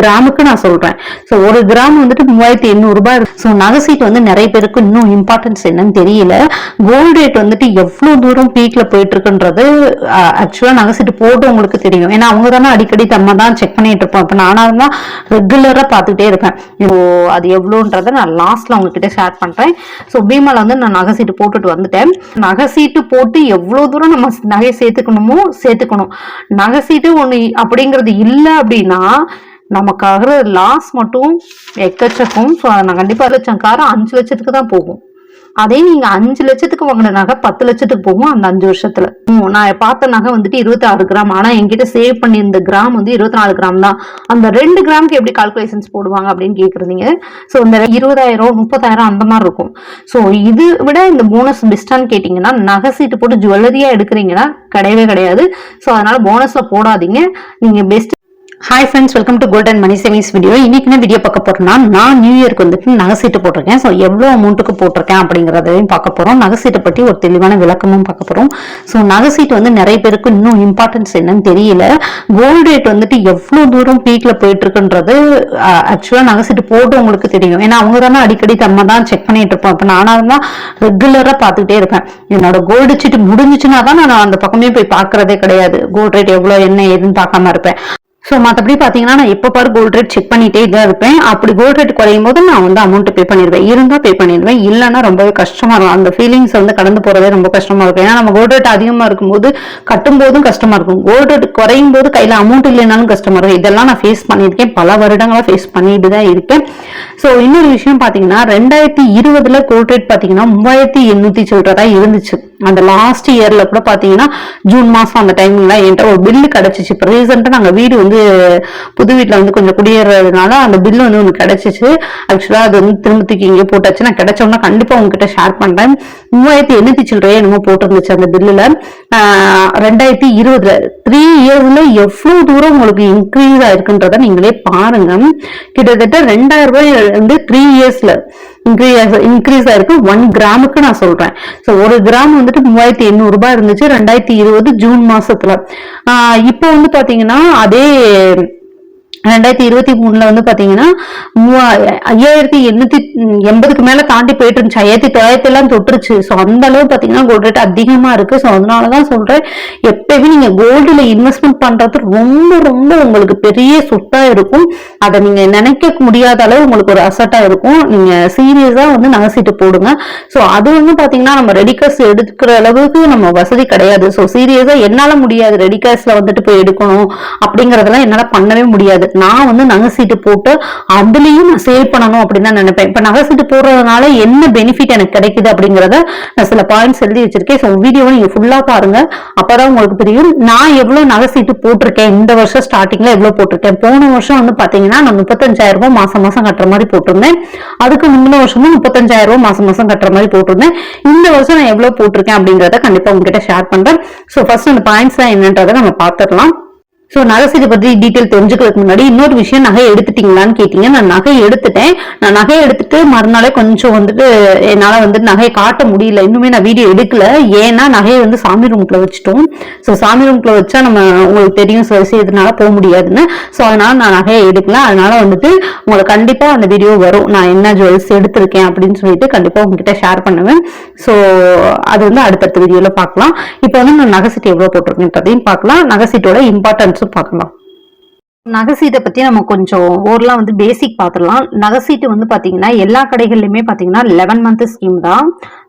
கிராமுக்கு நான் சொல்றேன். ஸோ ஒரு கிராம் வந்துட்டு மூவாயிரத்தி எண்ணூறு ரூபாய் ஸோ நகை சீட்டு வந்து நிறைய பேருக்கு இன்னும் இம்பார்ட்டன்ஸ் என்னன்னு தெரியல. கோல்டு ரேட் வந்துட்டு எவ்வளோ தூரம் பீக்ல போயிட்டு இருக்குன்றது ஆக்சுவலா நகை சீட்டு போட்டு உங்களுக்கு தெரியும். ஏன்னா அவங்க தானே அடிக்கடி நம்ம தான் செக் பண்ணிட்டு இருப்போம். இப்போ நானாக தான் ரெகுலரா பார்த்துக்கிட்டே இருப்பேன். ஸோ அது எவ்வளோன்றதை நான் லாஸ்ட்ல உங்ககிட்ட ஷேர் பண்றேன். ஸோ பீமால வந்து நான் நகை சீட்டு போட்டுட்டு வந்துட்டேன். நகை சீட்டு போட்டு எவ்வளோ தூரம் நம்ம நகையை சேர்த்துக்கணுமோ சேர்த்துக்கணும். நகை சீட்டு ஒன்று அப்படிங்கிறது இல்லை அப்படின்னா நமக்காக லாஸ் மட்டும் எக்கச்சக்கம். ஸோ நான் கண்டிப்பாக லட்சம் காரம் அஞ்சு லட்சத்துக்கு தான் போகும். அதே நீங்க அஞ்சு லட்சத்துக்கு வாங்கின நகை பத்து லட்சத்துக்கு போகும் அந்த அஞ்சு வருஷத்துல. நான் பார்த்த நகை வந்துட்டு இருபத்தி ஆறு கிராம். ஆனா என்கிட்ட சேவ் பண்ணியிருந்த கிராம் வந்து இருபத்தி நாலு கிராம் தான். அந்த ரெண்டு கிராமுக்கு எப்படி கால்குலேஷன்ஸ் போடுவாங்க அப்படின்னு கேக்குறீங்க. ஸோ இந்த இருபதாயிரம் முப்பதாயிரம் அந்த மாதிரி இருக்கும். ஸோ இது விட இந்த போனஸ் பெஸ்டான்னு கேட்டிங்கன்னா நகை சீட்டு போட்டு ஜுவல்லரியா எடுக்கிறீங்கன்னா கிடையவே கிடையாது. ஸோ அதனால போனஸ்ல போடாதீங்க. நீங்க best hi friends welcome to golden money savings video இன்னைக்கு என்ன வீடியோ பார்க்க போறோம்னா நான் நியூ இயர்க்கு வந்துட்டு நகை சீட்டு போட்டிருக்கேன். ஸோ எவ்வளோ அமௌண்ட்டுக்கு போட்டிருக்கேன் அப்படிங்கிறதையும் பார்க்க போறோம். நகைசீட்டை பற்றி ஒரு தெளிவான விளக்கமும் பார்க்க போறோம். ஸோ நகை சீட்டு வந்து நிறைய பேருக்கு இன்னும் இம்பார்ட்டன்ஸ் என்னன்னு தெரியல. கோல்டு ரேட் வந்துட்டு எவ்வளோ தூரம் பீக்ல போயிட்டு இருக்குன்றது ஆக்சுவலா நகை சீட்டு போட்டு உங்களுக்கு தெரியும். ஏன்னா அவங்க தானே அடிக்கடி நம்ம தான் செக் பண்ணிட்டு இருப்போம். இப்போ நானாக தான் ரெகுலரா பார்த்துக்கிட்டே இருப்பேன். என்னோட கோல்டு சீட்டு முடிஞ்சுச்சுன்னா தான் நான் அந்த பக்கமே போய் பார்க்கறதே கிடையாது. கோல்டு ரேட் எவ்வளோ என்ன ஏதுன்னு பார்க்காம இருப்பேன். ஸோ மற்றபடி பார்த்தீங்கன்னா நான் எப்போ பாரு கோல்ட் ரேட் செக் பண்ணிட்டே தான் இருப்பேன். அப்படி கோல்ட் ரேட் குறையும் போது நான் வந்து அமௌண்ட் பே பண்ணிடுவேன். இருந்தால் பே பண்ணிடுவேன். இல்லைன்னா ரொம்பவே கஷ்டமாக இருக்கும். அந்த ஃபீலிங்ஸ் வந்து கடந்து போகிறதே ரொம்ப கஷ்டமாக இருக்கும். ஏன்னா நம்ம கோல்ட் ரேட் அதிகமாக இருக்கும்போது கட்டும் போதும் கஷ்டமாக இருக்கும். கோல்ட் ரேட் குறையும் போது கையில் அமௌண்ட் இல்லைனாலும் கஷ்டமாக இருக்கும். இதெல்லாம் நான் ஃபேஸ் பண்ணியிருக்கேன். பல வருடங்களாக ஃபேஸ் பண்ணிட்டு தான் இருக்கேன். ஸோ இன்னொரு விஷயம் பார்த்தீங்கன்னா ரெண்டாயிரத்தி இருபதுல கோல்ட் ரேட் பார்த்தீங்கன்னா மூவாயிரத்தி எண்ணூற்றி சில்லறதா இருந்துச்சு. அந்த லாஸ்ட் இயரில் கூட பார்த்தீங்கன்னா ஜூன் மாதம் அந்த டைமில் என்கிட்ட ஒரு பில்லு கிடச்சிச்சு. இப்போ ரீசெண்டாக நாங்கள் வீடு வந்து புது வீட்டில் வந்து கொஞ்சம் குடியேறதுனால அந்த பில்லு வந்து ஒன்று கிடைச்சிச்சு. ஆக்சுவலாக அது வந்து திரும்ப தூக்கி இங்கே போட்டாச்சு. நான் கிடைச்சோம்னா கண்டிப்பாக உங்ககிட்ட ஷேர் பண்ணுறேன் மூவாயிரத்தி எண்ணூற்றி சில்லறையே என்னமோ போட்டிருந்துச்சு அந்த பில்லில் ரெண்டாயிரத்தி இருபதுல. த்ரீ இயர்ஸ்ல எவ்வளோ தூரம் உங்களுக்கு இன்க்ரீஸ் ஆயிருக்குன்றத நீங்களே பாருங்க. கிட்டத்தட்ட ரெண்டாயிரம் ரூபாய் வந்து த்ரீ இயர்ஸ்ல இன்க்ரீஸ் இன்க்ரீஸ் ஆயிருக்கு. ஒன் கிராமுக்கு நான் சொல்றேன். ஸோ ஒரு கிராம் வந்துட்டு மூவாயிரத்தி எண்ணூறு ரூபாய் இருந்துச்சு. ரெண்டாயிரத்தி இருபது ஜூன் மாசத்துல. இப்போ வந்து பாத்தீங்கன்னா அதே porque ரெண்டாயிரத்தி இருபத்தி மூணுல வந்து பாத்தீங்கன்னா மூ ஐயாயிரத்தி எண்ணூத்தி எண்பதுக்கு மேல தாண்டி போயிட்டு இருந்துச்சு. ஐயாயிரத்தி தொள்ளாயிரத்தி எல்லாம் தொட்டுருச்சு. ஸோ அந்த அளவு பாத்தீங்கன்னா கோல்டு ரேட் அதிகமா இருக்கு. ஸோ அதனாலதான் சொல்றேன் எப்பயுமே நீங்க கோல்டுல இன்வெஸ்ட்மெண்ட் பண்றது ரொம்ப ரொம்ப உங்களுக்கு பெரிய சொத்தா இருக்கும். அதை நீங்க நினைக்க முடியாத அளவு உங்களுக்கு ஒரு அசட்டா இருக்கும். நீங்க சீரியஸா வந்து நகைச்சிட்டு போடுங்க. ஸோ அது வந்து பாத்தீங்கன்னா நம்ம ரெடி காசு எடுக்கிற அளவுக்கு நம்ம வசதி கிடையாது. ஸோ சீரியஸா என்னால முடியாது ரெடி காசுல வந்துட்டு போய் எடுக்கணும் அப்படிங்கறதெல்லாம் என்னால பண்ணவே முடியாது. நான் வந்து நகை சீட்டு போட்டு அதுலயும் நான் சேல் பண்ணணும் அப்படின்னு தான் நினைப்பேன். இப்போ நகை சீட்டு போடுறதுனால என்ன பெனிஃபிட் எனக்கு கிடைக்குது அப்படிங்கறத நான் சில பாயிண்ட்ஸ் எழுதி வச்சிருக்கேன். ஸோ வீடியோவை நீங்க ஃபுல்லா பாருங்க. அப்பதான் உங்களுக்கு தெரியும் நான் எவ்வளவு நகை சீட்டு போட்டிருக்கேன்? இந்த வருஷம் ஸ்டார்டிங்ல எவ்வளவு போட்டிருக்கேன்? போன வருஷம் வந்து பாத்தீங்கன்னா நான் முப்பத்தஞ்சாயிரம் ரூபாய் மாசம் மாசம் கட்டுற மாதிரி போட்டிருந்தேன். அதுக்கு முந்தின வருஷமும் முப்பத்தஞ்சாயிரம் ரூபாய் மாசம் மாசம் கட்டுற மாதிரி போட்டிருந்தேன். இந்த வருஷம் நான் எவ்வளவு போட்டிருக்கேன் அப்படிங்கிறத கண்டிப்பா உங்ககிட்ட ஷேர் பண்றேன். ஸோ ஃபர்ஸ்ட் அந்த பாயிண்ட்ஸ் என்னன்றதை நம்ம பார்த்துடலாம். ஸோ நகை பற்றி டீட்டெயில் தெரிஞ்சுக்கிறதுக்கு முன்னாடி இன்னொரு விஷயம் நகை எடுத்துட்டீங்களான்னு கேட்டீங்க. நான் நகை எடுத்துட்டேன். நான் நகை எடுத்துட்டு மறுநாளே கொஞ்சம் வந்துட்டு என்னால் வந்துட்டு நகையை காட்ட முடியல. இன்னுமே நான் வீடியோ எடுக்கல. ஏன்னா நகையை வந்து சாமி ரூம்குள்ள வச்சுட்டோம். ஸோ சாமி ரூம்குள்ள வச்சா நம்ம உங்களுக்கு தெரியும் செய்யறதுனால போக முடியாதுன்னு. ஸோ அதனால நான் நகையை எடுக்கல. அதனால வந்துட்டு உங்களுக்கு கண்டிப்பாக அந்த வீடியோ வரும். நான் என்ன ஜுவல்ஸ் எடுத்திருக்கேன் அப்படின்னு சொல்லிட்டு கண்டிப்பாக உங்ககிட்ட ஷேர் பண்ணுவேன். ஸோ அது வந்து அடுத்தடுத்த வீடியோவில் பார்க்கலாம். இப்போ வந்து நான் நகை சீட்டு போட்டிருக்கேன் போட்டிருக்கேன்றதையும் பார்க்கலாம். நகை சீட்டோட இம்பார்ட்டன்ஸும் பார்க்கலாம். நகை சீட்டை பத்தி நம்ம கொஞ்சம் ஓரலாம் வந்து பேசிக் பார்த்துடலாம். நகை சீட்டு வந்து பாத்தீங்கன்னா எல்லா கடைகள்லையுமே பாத்தீங்கன்னா லெவன் மந்த் ஸ்கீம் தான்.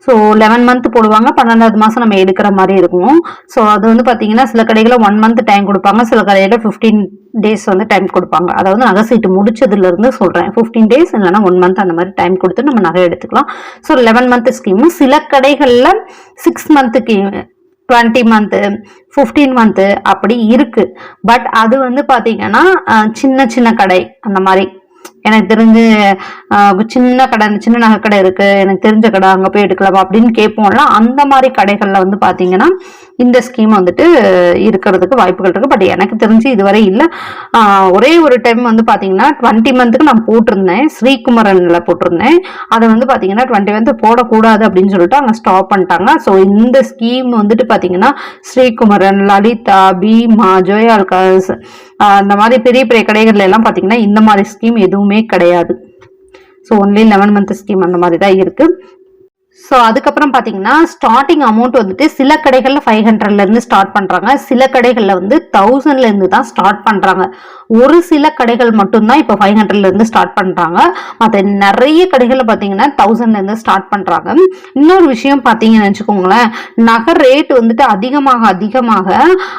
ஸோ லெவன் மந்த் போடுவாங்க பன்னெண்டாவது மாசம் நம்ம எடுக்கிற மாதிரி இருக்கும். ஸோ அது வந்து பாத்தீங்கன்னா சில கடைகளில் ஒன் மந்த் டைம் கொடுப்பாங்க சில கடையில ஃபிஃப்டீன் டேஸ் வந்து டைம் கொடுப்பாங்க. அதாவது நகை சீட்டு முடிச்சதுல இருந்து சொல்றேன். ஃபிஃப்டீன் டேஸ் இல்லைன்னா ஒன் மந்த் அந்த மாதிரி டைம் கொடுத்து நம்ம நகை எடுத்துக்கலாம். ஸோ லெவன் மந்த் ஸ்கீம் சில கடைகள்ல சிக்ஸ் மந்த்துக்கு டுவெண்ட்டி மந்த்து ஃபிஃப்டீன் மந்த்து அப்படி இருக்கு. பட் அது வந்து பாத்தீங்கன்னா சின்ன சின்ன கடை அந்த மாதிரி. எனக்கு தெரிஞ்சு சின்ன கடை சின்ன நகை கடை இருக்கு. எனக்கு தெரிஞ்ச கடை அங்க போய் எடுக்கலாமா அப்படின்னு கேட்போம்ல அந்த மாதிரி கடைகள்ல வந்து பாத்தீங்கன்னா இந்த ஸ்கீம் வந்துட்டு இருக்கிறதுக்கு வாய்ப்புகள் இருக்கு. பட் எனக்கு தெரிஞ்சு இதுவரை இல்லை. ஒரே ஒரு டைம் வந்து பார்த்தீங்கன்னா டுவெண்ட்டி மந்த்துக்கு நான் போட்டிருந்தேன். ஸ்ரீகுமரனில் போட்டிருந்தேன். அதை வந்து பார்த்தீங்கன்னா டுவெண்ட்டி மந்த் போடக்கூடாது அப்படின்னு சொல்லிட்டு அங்கே ஸ்டாப் பண்ணிட்டாங்க. ஸோ இந்த ஸ்கீம் வந்துட்டு பார்த்தீங்கன்னா ஸ்ரீகுமரன் லலிதா பீமா ஜோயால்காஸ் அந்த மாதிரி பெரிய பெரிய கடைகள்ல எல்லாம் பார்த்தீங்கன்னா இந்த மாதிரி ஸ்கீம் எதுவுமே கிடையாது. So only eleven month scheme அந்த மாதிரி தான் இருக்குது ஸோ அதுக்கப்புறம் பார்த்தீங்கன்னா ஸ்டார்டிங் அமௌண்ட் வந்துட்டு சில கடைகளில் ஃபைவ் ஹண்ட்ரட்லேருந்து ஸ்டார்ட் பண்ணுறாங்க சில கடைகளில் வந்து தௌசண்ட்லேருந்து தான் ஸ்டார்ட் பண்ணுறாங்க ஒரு சில கடைகள் மட்டும்தான் இப்போ ஃபைவ் ஹண்ட்ரட்லேருந்து ஸ்டார்ட் பண்ணுறாங்க மற்ற நிறைய கடைகளில் பார்த்தீங்கன்னா தௌசண்ட்லேருந்து ஸ்டார்ட் பண்ணுறாங்க இன்னொரு விஷயம் பார்த்தீங்கன்னு வச்சுக்கோங்களேன் நகை ரேட் வந்துட்டு அதிகமாக அதிகமாக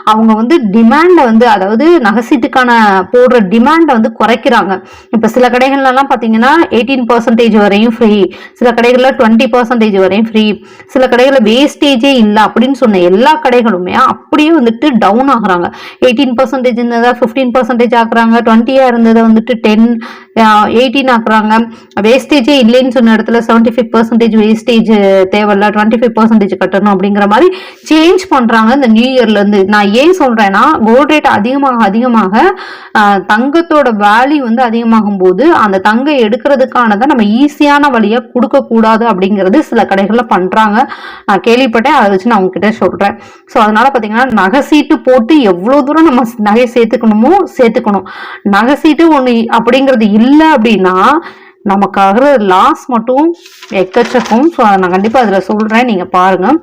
அவங்க வந்து டிமாண்டை வந்து அதாவது நகைசீட்டுக்கான போடுற டிமாண்டை வந்து குறைக்கிறாங்க. இப்போ சில கடைகள்லாம் பார்த்தீங்கன்னா எயிட்டீன் பர்சன்டேஜ் வரையும் ஃப்ரீ சில கடைகளில் டுவெண்ட்டி பர்சன்டேஜ் வரையும் ஃப்ரீ சில கடைகளில் வேஸ்டேஜே இல்லை அப்படின்னு சொன்ன எல்லா கடைகளுமே அப்படியே வந்துட்டு டவுன் ஆகுறாங்க. எயிட்டீன் பர்சன்டேஜ் இருந்ததை ஃபிஃப்டீன் பர்சன்டேஜ் ஆக்குறாங்க. டுவெண்ட்டியாக இருந்ததை வந்துட்டு டென் எயிட்டீன் ஆக்குறாங்க. வேஸ்டேஜே இல்லைன்னு சொன்ன இடத்துல செவன்டி ஃபைவ் பர்சன்டேஜ் வேஸ்டேஜ் தேவையில்ல. டுவெண்ட்டி ஃபைவ் பர்சன்டேஜ் கட்டணும் அப்படிங்கிற மாதிரி சேஞ்ச் பண்ணுறாங்க இந்த நியூ இயர்லேருந்து நான் ஏன் சொல்கிறேன்னா கோல்ட் ரேட் அதிகமாக அதிகமாக ஆஹ், தங்கத்தோட வேல்யூ வந்து அதிகமாகும் போது அந்த தங்கம் எடுக்கிறதுக்கானதை நம்ம ஈஸியான வழியாக கொடுக்கக்கூடாது அப்படிங்கிறது சில கடைகளில் பண்ணுறாங்க நான் கேள்விப்பட்டேன் அதை வச்சு நான் உங்ககிட்ட சொல்கிறேன் ஸோ அதனால பார்த்தீங்கன்னா நகை சீட்டு போட்டு எவ்வளோ தூரம் நம்ம நகையை சேர்த்துக்கணுமோ சேர்த்துக்கணும். நகை சீட்டு ஒன்று அப்படிங்கிறது இல்லை அப்படின்னா நமக்காகிற லாஸ் மட்டும் எக்கச்சக்கும். ஸோ அதை நான் கண்டிப்பாக அதில் சொல்கிறேன் நீங்கள் பாருங்கள்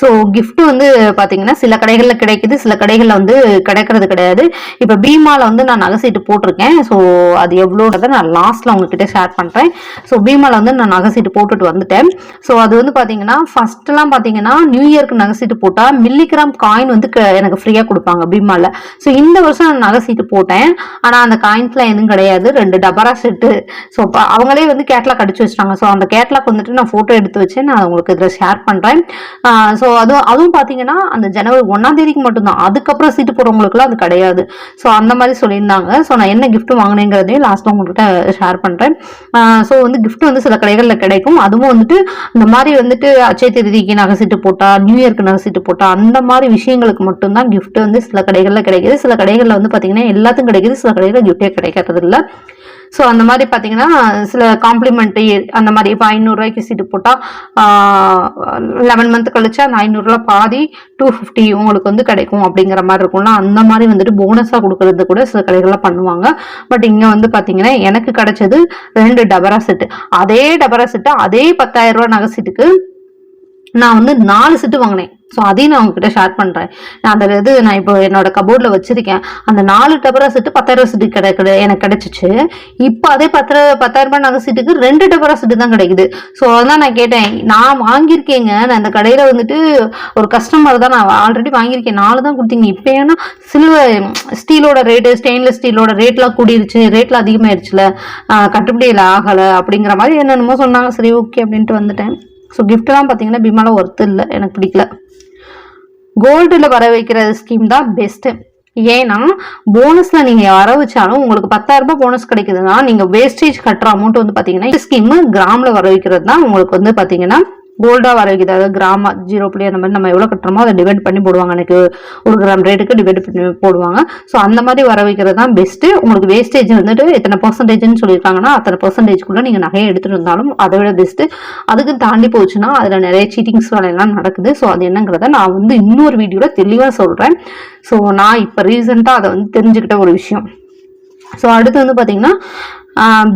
ஸோ கிஃப்ட் வந்து பார்த்தீங்கன்னா சில கடைகளில் கிடைக்குது. சில கடைகளில் வந்து கிடைக்கிறது கிடையாது. இப்போ பீமாவில் வந்து நான் நகை சீட்டு போட்டிருக்கேன். ஸோ அது எவ்வளோன்றதை நான் லாஸ்ட்டில் உங்ககிட்ட ஷேர் பண்ணுறேன் ஸோ பீமாவில் வந்து நான் நகை சீட்டு போட்டுட்டு வந்துட்டேன். ஸோ அது வந்து பார்த்தீங்கன்னா ஃபர்ஸ்ட்லாம் பார்த்தீங்கன்னா நியூ இயர்க்கு நகை சீட்டு போட்டால் மில்லிகிராம் காயின் வந்து எனக்கு ஃப்ரீயாக கொடுப்பாங்க பீமாவில் ஸோ இந்த வருஷம் நான் நகை சீட்டு போட்டேன். ஆனால் அந்த காயின்ஸ்லாம் எதுவும் கிடையாது. ரெண்டு டபரா செட்டு. ஸோ அவங்களே வந்து கேட்லாக் அடிச்சு வச்சிட்டாங்க. ஸோ அந்த கேட்லாக் வந்துட்டு நான் ஃபோட்டோ எடுத்து வச்சு நான் உங்களுக்கு இதில் ஷேர் பண்ணுறேன் ஸோ அதுவும் அதுவும் பார்த்தீங்கன்னா அந்த ஜனவரி ஒன்றாம் தேதிக்கு மட்டும்தான். அதுக்கப்புறம் சீட்டு போடுறவங்களுக்குலாம் அது கிடையாது. ஸோ அந்த மாதிரி சொல்லியிருந்தாங்க. ஸோ நான் என்ன கிஃப்ட் வாங்கினேங்கிறதையும் லாஸ்ட்டில் உங்கள்கிட்ட ஷேர் பண்ணுறேன் ஸோ வந்து கிஃப்ட் வந்து சில கடைகளில் கிடைக்கும். அதுவும் வந்துட்டு இந்த மாதிரி வந்துட்டு அச்சய தேதிக்கு நகை சீட்டு போட்டால் நியூ இயர்க்கு நகை சீட்டு போட்டால் அந்த மாதிரி விஷயங்களுக்கு மட்டும்தான் கிஃப்ட் வந்து சில கடைகளில் கிடைக்கிது. சில கடைகளில் வந்து பார்த்தீங்கன்னா எல்லாத்துக்கும் கிடைக்குது. சில கடைகளில் கிஃப்டே கிடைக்கிறது இல்லை ஸோ அந்த மாதிரி பார்த்தீங்கன்னா சில காம்ப்ளிமெண்ட்ரி அந்த மாதிரி இப்போ ஐநூறுரூவாய்க்கு சீட்டு போட்டால் லெவன் மந்த் கழிச்சா அந்த ஐநூறுரூவா பாதி டூ ஃபிஃப்டி உங்களுக்கு வந்து கிடைக்கும் அப்படிங்கிற மாதிரி இருக்கும்ல. அந்த மாதிரி வந்துட்டு போனஸாக கொடுக்கறது கூட சில கடைகள்லாம் பண்ணுவாங்க. பட் இங்கே வந்து பார்த்தீங்கன்னா எனக்கு கிடைச்சது ரெண்டு டபரா செட்டு அதே டபரா செட்டு அதே பத்தாயிரம் ரூபா நகை சீட்டுக்கு நான் வந்து நாலு செட்டு வாங்கினேன். ஸோ அதையும் நான் உங்ககிட்ட ஷேர் பண்ணுறேன் நான் அந்த இது நான் இப்போ என்னோட கபோர்டில் வச்சுருக்கேன். அந்த நாலு டபரா செட்டு பத்தாயிரம் செட்டு கிடைக்குது எனக்கு கிடைச்சிச்சு. இப்போ அதே பத்து பத்தாயிரம் ரூபாய் நகை சீட்டுக்கு ரெண்டு டபரா செட்டு தான் கிடைக்குது. ஸோ அதான் நான் கேட்டேன் நான் வாங்கியிருக்கேங்க. நான் அந்த கடையில் வந்துட்டு ஒரு கஸ்டமர் தான் நான் ஆல்ரெடி வாங்கியிருக்கேன். நாலு தான் கொடுத்தீங்க. இப்போ ஏன்னா சில்வர் ஸ்டீலோட ரேட்டு ஸ்டெயின்லெஸ் ஸ்டீலோட ரேட்லாம் கூடிருச்சு. ரேட்லாம் அதிகமாயிருச்சுல. கட்டுப்படியில் ஆகலை அப்படிங்கிற மாதிரி என்னென்னமோ சொன்னாங்க. சரி ஓகே அப்படின்ட்டு வந்துட்டேன். ஸோ கிஃப்ட்லாம் பார்த்தீங்கன்னா பிமாவில் ஒர்த்து இல்லை. எனக்கு பிடிக்கல. கோல்டில் வர வைக்கிற ஸ்கீம் தான் பெஸ்ட்டு ஏன்னா போனஸில் நீங்கள் வர வச்சாலும் உங்களுக்கு பத்தாயிரம் ரூபாய் போனஸ் கிடைக்குதுன்னா நீங்கள் வேஸ்டேஜ் கட்டுற அமௌண்ட் வந்து பார்த்தீங்கன்னா இந்த ஸ்கீம் கிராமில் வர வைக்கிறது தான் உங்களுக்கு வந்து பார்த்தீங்கன்னா கோல்டாக வர வைக்கிறது அதாவது கிராமா ஜீரோ புள்ளி அந்த மாதிரி நம்ம எவ்வளோ கட்டுறோமோ அதை டிவைட் பண்ணி போடுவாங்க. எனக்கு ஒரு கிராம் ரேட்டுக்கு டிவைட் பண்ணி போடுவாங்க. ஸோ அந்த மாதிரி வர வைக்கிறது தான் பெஸ்ட்டு உங்களுக்கு வேஸ்டேஜ் வந்துட்டு எத்தனை பர்சன்டேஜ்னு சொல்லியிருக்காங்கன்னா அத்தனை பர்சன்டேஜ்க்குள்ளே நீங்கள் நகையை எடுத்துகிட்டு இருந்தாலும் அதை விட பெஸ்ட்டு அதுக்கு தாண்டி போச்சுன்னா அதில் நிறைய சீட்டிங்ஸ் வேலையெல்லாம் நடக்குது. ஸோ அது என்னங்கிறத நான் வந்து இன்னொரு வீடியோவில் தெளிவாக சொல்கிறேன் ஸோ நான் இப்போ ரீசெண்டாக அதை வந்து தெரிஞ்சுக்கிட்ட ஒரு விஷயம். ஸோ அடுத்து வந்து பார்த்தீங்கன்னா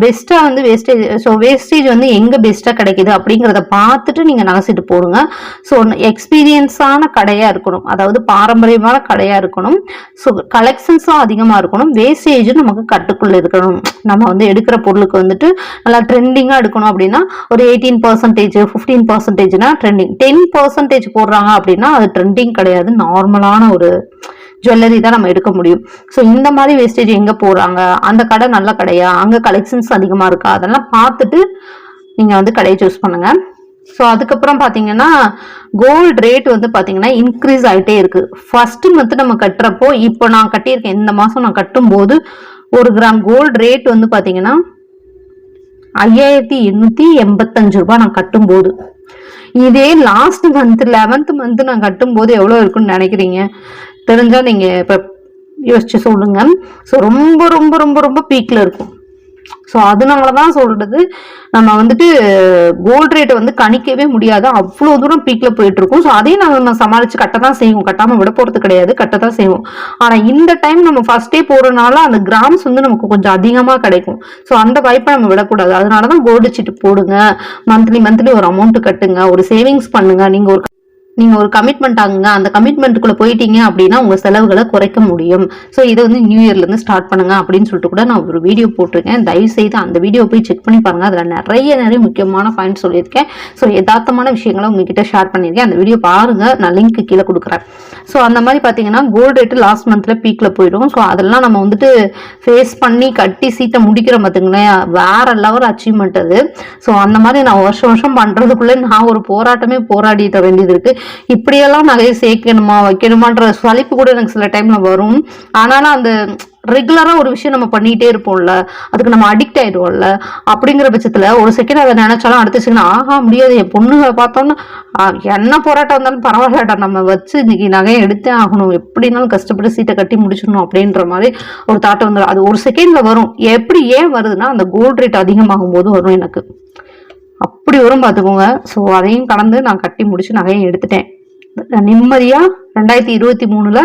பெஸ்ட்டாக வந்து வேஸ்டேஜ் ஸோ வேஸ்டேஜ் வந்து எங்கே பெஸ்ட்டாக கிடைக்குது அப்படிங்கிறத பார்த்துட்டு நீங்கள் நகைச்சிட்டு போடுங்க. ஸோ எக்ஸ்பீரியன்ஸான கடையாக இருக்கணும். அதாவது பாரம்பரியமான கடையாக இருக்கணும். ஸோ கலெக்ஷன்ஸும் அதிகமாக இருக்கணும். வேஸ்டேஜும் நமக்கு கட்டுக்குள்ளே இருக்கணும். நம்ம வந்து எடுக்கிற பொருளுக்கு வந்துட்டு நல்லா ட்ரெண்டிங்காக எடுக்கணும் அப்படின்னா ஒரு எயிட்டீன் பர்சன்டேஜ் ஃபிஃப்டீன் பர்சன்டேஜ்னா ட்ரெண்டிங் டென் பர்சன்டேஜ் போடுறாங்க அப்படின்னா அது ட்ரெண்டிங் கிடையாது. நார்மலான ஒரு ஜுவல்லரி தான் நம்ம எடுக்க முடியும். ஸோ இந்த மாதிரி வேஸ்டேஜ் எங்கே போடுறாங்க? அந்த கடை நல்ல கடையா? அங்கே கலெக்ஷன்ஸ் அதிகமாக இருக்கா? அதெல்லாம் பார்த்துட்டு நீங்கள் வந்து கடையை சூஸ் பண்ணுங்க. ஸோ அதுக்கப்புறம் பார்த்தீங்கன்னா கோல்டு ரேட் வந்து பார்த்தீங்கன்னா இன்க்ரீஸ் ஆகிட்டே இருக்கு. ஃபர்ஸ்ட் மந்த் நம்ம கட்டுறப்போ இப்போ நான் கட்டியிருக்கேன் இந்த மாதம் நான் கட்டும்போது ஒரு கிராம் கோல்டு ரேட் வந்து பார்த்தீங்கன்னா ஐயாயிரத்தி எண்ணூற்றி எண்பத்தஞ்சு ரூபாய் நான் கட்டும்போது. இதே லாஸ்ட் மந்த் லெவன்த் மந்த் நான் கட்டும்போது எவ்வளோ இருக்குன்னு நினைக்கிறீங்க? தெரிஞ்சா நீங்க இப்ப யோசிச்சு சொல்லுங்க. ஸோ ரொம்ப ரொம்ப ரொம்ப ரொம்ப பீக்ல இருக்கும். ஸோ அதனால தான் சொல்றது நம்ம வந்துட்டு கோல்ட் ரேட்டை வந்து கணிக்கவே முடியாது. அவ்வளோ தூரம் பீக்கில் போயிட்டுருக்கும் ஸோ அதையும் நம்ம நம்ம சமாளிச்சு கட்ட தான் செய்வோம். கட்டாமல் விட போகிறது கிடையாது. கட்ட தான் செய்வோம். ஆனால் இந்த டைம் நம்ம ஃபர்ஸ்டே போகிறனால அந்த கிராம்ஸ் வந்து நமக்கு கொஞ்சம் அதிகமாக கிடைக்கும். ஸோ அந்த வாய்ப்பை நம்ம விடக்கூடாது. அதனால தான் கோல்டு சீட்டு போடுங்க. மந்த்லி மந்த்லி ஒரு அமௌண்ட் கட்டுங்க. ஒரு சேவிங்ஸ் பண்ணுங்க. நீங்கள் ஒரு நீங்க ஒரு கமிட்மெண்ட் ஆகுங்க அந்த கமிட்மெண்ட்டுக்குள்ள போயிட்டீங்க அப்படின்னா உங்க செலவுகளை குறைக்க முடியும். ஸோ இதை வந்து நியூ இயர்ல இருந்து ஸ்டார்ட் பண்ணுங்க அப்படின்னு சொல்லிட்டு கூட நான் ஒரு வீடியோ போட்டிருக்கேன். தயவு செய்து அந்த வீடியோ போய் செக் பண்ணி பாருங்க. அதுல நிறைய நிறைய முக்கியமான பாயிண்ட் சொல்லியிருக்கேன். ஸோ யதார்த்தமான விஷயங்களை உங்ககிட்ட ஷேர் பண்ணியிருக்கேன். அந்த வீடியோ பாருங்க. நான் லிங்க் கீழே கொடுக்குறேன். ஸோ அந்த மாதிரி பார்த்தீங்கன்னா கோல்டு ரேட்டு லாஸ்ட் மந்த்ல பீக்ல போயிடும். ஸோ அதெல்லாம் நம்ம வந்துட்டு ஃபேஸ் பண்ணி கட்டி சீட்டை முடிக்கிற பார்த்துங்களேன் வேற லெவல் அச்சீவ்மெண்ட் அது. ஸோ அந்த மாதிரி நான் வருஷம் வருஷம் பண்றதுக்குள்ளே நான் ஒரு போராட்டமே போராடிட்ட வேண்டியது இருக்கு. இப்படியெல்லாம் நகையை சேர்க்கணுமா வைக்கணுமான்ற சலிப்பு கூட எனக்கு சில டைம்ல வரும். ஆனாலும் அந்த ரெகுலரா ஒரு விஷயம் நம்ம பண்ணிட்டே இருப்போம்ல அதுக்கு நம்ம அடிக்ட் ஆயிடுவோம்ல அப்படிங்கிற பட்சத்துல ஒரு செகண்ட் அதை நினைச்சாலும் அடுத்த செகண்ட் ஆகா முடியாது என் பொண்ணுங்களை பார்த்தோன்னா என்ன போராட்டம் வந்தாலும் பரவாயில்லடா நம்ம வச்சு இன்னைக்கு நகையை எடுத்தே ஆகணும். எப்படினாலும் கஷ்டப்பட்டு சீட்டை கட்டி முடிச்சிடணும் அப்படின்ற மாதிரி ஒரு தாட்டம் வந்துடும் அது ஒரு செகண்ட்ல வரும். எப்படி ஏன் வருதுன்னா அந்த கோல்ட் ரேட் அதிகமாகும் போது வரும் எனக்கு. அப்படி வரும் பார்த்துக்கோங்க. ஸோ அதையும் கடந்து நான் கட்டி முடிச்சு நகையை எடுத்துட்டேன். நிம்மதியாக ரெண்டாயிரத்தி இருபத்தி மூணில்